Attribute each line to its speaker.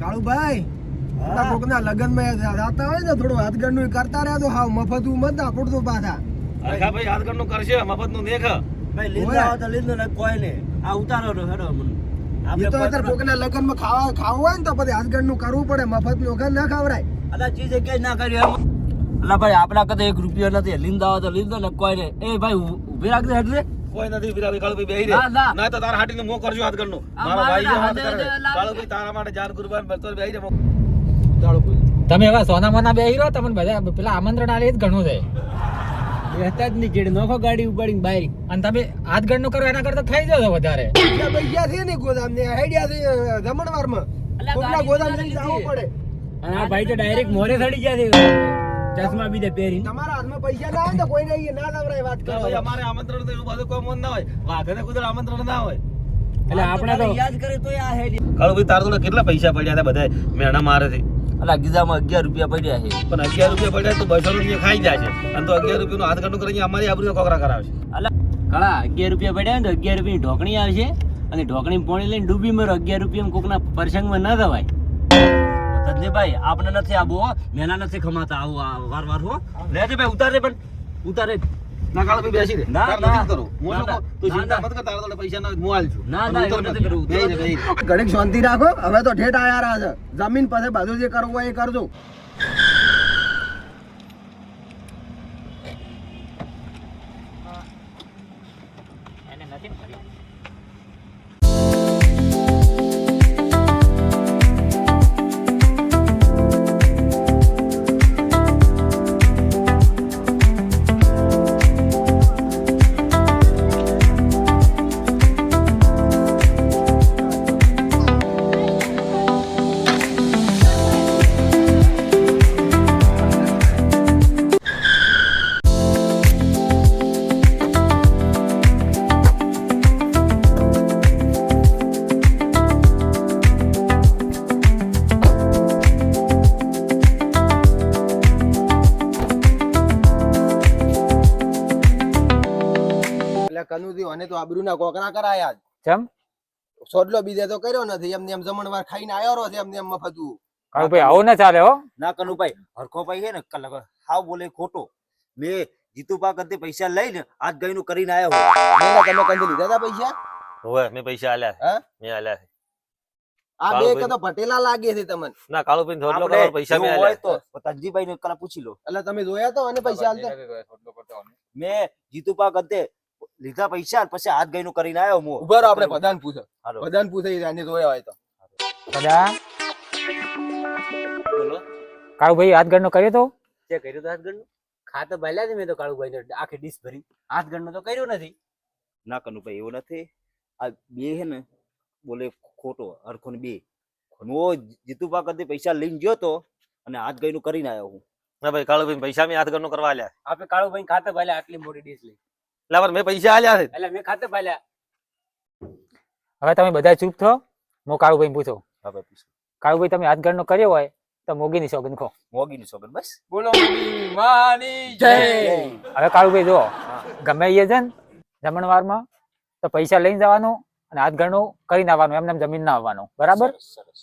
Speaker 1: કાળુભાઈ કોકના લગ્નમાં જાતા હોય ને થોડું હાથગંડું કરતા રહ્યા તો હાવ મફત મત ના પડતું પાછા.
Speaker 2: અરખા ભાઈ હાથગઢ કરશે મફત દેખ.
Speaker 3: ભાઈ લીધા તો લીધું ને કોઈ ને આ ઉતારો તો હેડો મને.
Speaker 1: એ તો અત્યારે કોકના લગ્નમાં ખાવા ખાવું હોય ને તો પછી હાથગંડું કરવું પડે. મફતનું વગર ના ખવડાય.
Speaker 3: અલા ચીજ ક્યાંય ના કર્યું અલા ભાઈ આપણા કદે એક રૂપિયો નથી. લીંદા તો લીંદો ને કોઈ ને એ ભાઈ ઊભી રાખજે હેડ એટલે
Speaker 2: કોઈ નથી વિરાવી કાળુભાઈ બેહી. રે ના તો તારા હાટીને મો કરજો
Speaker 3: હાથનું
Speaker 2: મારો ભાઈ છે કરે. કાળુભાઈ તારા માટે જાન કુરબાન ભરતો બેહી રે.
Speaker 4: તમે હવે સોના મોના બેહી હીરો તમને બધા પેલા આમંત્રણ આલે જ ઘણું છે.
Speaker 3: રહેતા જ નહીં કેડી નોખો ગાડી ઉપાડીને બહાર.
Speaker 4: અને તમે હાથ ગણનું કરો એના કરતા થઈ જશે વધારે.
Speaker 1: પૈસા છે ને ગોદામ ને આઈડિયા છે જમણવારમાં કોકના ગોદામ જવું પડે.
Speaker 3: અને આ ભાઈ તો ડાયરેક્ટ મોરે ચડી ગયા છે. ચશ્મા બીજે પહેરી
Speaker 1: તમારા હાથમાં પૈસા ના હોય તો કોઈ નહીં ના લવરાય વાત
Speaker 2: ભાઈ
Speaker 1: કરો
Speaker 2: અમારે આમંત્રણ તો એવું બધું કોઈ મન ના હોય. વાઘને કુદર આમંત્રણ ના હોય.
Speaker 4: એટલે આપણે તો
Speaker 3: યાદ કરે તો આ હેડી
Speaker 2: કાળુભાઈ તાર તો કેટલા પૈસા પડ્યા હતા બધા મેણા મારે છે
Speaker 3: અલા ગીઝામાં અગિયાર રૂપિયા પડ્યા છે.
Speaker 2: પણ અગિયાર રૂપિયા પડ્યા તો બસો રૂપિયા ખાઈ જાય છે. અને તો અગિયાર રૂપિયાનું હાથગઢ કરીને અમારી આબરૂ કોકરા કરાવશે.
Speaker 3: અલા કળા અગિયાર રૂપિયા પડ્યા ને તો અગિયાર રૂપિયાની ઢોકણી આવશે. અને ઢોકણી પોણી લઈને ડૂબી મરો અગિયાર રૂપિયા કોકના પ્રસંગમાં ના દવાય. ધનજીભાઈ આપણે નથી આબુ હો. મેના નથી ખમાતા. આવું આ વાર વાર હો. લેજે ભાઈ ઉતારે પણ. ઉતારે
Speaker 2: ના કાળુભાઈ બેસી રે.
Speaker 3: ના, ના.
Speaker 2: નથી હું
Speaker 3: ના,
Speaker 2: શું કહું?
Speaker 3: ના.
Speaker 2: તું ચિંતા મત કર તારા જોડે પૈસા ના હું આલ
Speaker 3: ના, ના, એવું નથી.
Speaker 1: ઘડીક શાંતિ રાખો. હવે તો ઠેઠ આયા રહ્યા છે. જમીન પાસે બાજુ જે કરવું હોય એ કરજો.
Speaker 4: એને નથી
Speaker 1: કનુથી અને તો આબરૂના કોકરા કરાયા જ.
Speaker 4: ચમ
Speaker 1: સોડલો બીજે તો કર્યો નથી એમને એમ જમણવાર ખાઈને આવ્યો રહ્યો છે એમને એમ મફતું
Speaker 4: કાળુ ભાઈ આવું ના ચાલે હો.
Speaker 3: ના કનુભાઈ હરખો ભાઈ છે ને કલાક હાવ બોલે ખોટો. મેં જીતુપા કરતે પૈસા લઈને આજ ગઈનું કરીને આવ્યો હું
Speaker 1: મેં તમે કંદ લીધા હતા પૈસા?
Speaker 2: હોવે, મેં પૈસા આલ્યા
Speaker 1: હે?
Speaker 2: મેં આલ્યા
Speaker 1: આ બે કે તો પટેલા લાગે છે તમને.
Speaker 2: ના કાળુભાઈ થોડલો કરો, પૈસા મેં આલ્યા
Speaker 3: તો તનજીભાઈ ને કલા પૂછી લો.
Speaker 1: એટલે તમે જોયા તો અને પૈસા આલતા?
Speaker 3: મેં જીતુપા કરતે લીધા પૈસા પછી હાથ ગઈનું કરીને આવ્યો હું
Speaker 1: ઊભા રહો આપણે પ્રધાન પૂછો.
Speaker 3: હાલો.
Speaker 1: પ્રધાન પૂછે આને જોયા હોય તો.
Speaker 4: કદા
Speaker 3: બોલો.
Speaker 4: કાળુ ભાઈ હાથ ગણનું કર્યો તો?
Speaker 3: તે કર્યો તો હાથ ગણનું ખાતે ભલ્યા છે મેં તો કાળુભાઈ ને. આખી ડીશ ભરી. હાથ ગણનું તો કર્યો નથી. ના કનુભાઈ એવું નથી. આ બે હે ને બોલે ખોટો હરખો ને બે. હું જીતુભા કરતી પૈસા લઈને ગયો તો અને હાથ ગઈનું કરીને આવ્યો હું.
Speaker 2: ના ભાઈ કાળુભાઈ પૈસા મેં હાથગઢ કરવા આલ્યા.
Speaker 3: આપણે કાળુભાઈ ખાતે ભલ્યા આટલી મોટી ડીશ લઈ.
Speaker 2: એટલે મેં પૈસા આલ્યા છે.
Speaker 3: એટલે મેં ખાતે ભાલ્યા
Speaker 4: હવે તમે બધા ચૂપ થો. હું કાળુભાઈ પૂછો.
Speaker 3: હવે પૂછો.
Speaker 4: કાળુ તમે હાથ ગણનો કર્યો હોય તો મોગીની સોગન ખો.
Speaker 3: મોગી ની સોગન બસ.
Speaker 4: બોલો હવે કાળુભાઈ જો ગમે એ છે ને જમણવારમાં તો પૈસા લઈને જવાનું અને હાથ ગણનું કરીને આવવાનું એમને એમ જમીન ના આવવાનું. બરાબર?
Speaker 3: સરસ.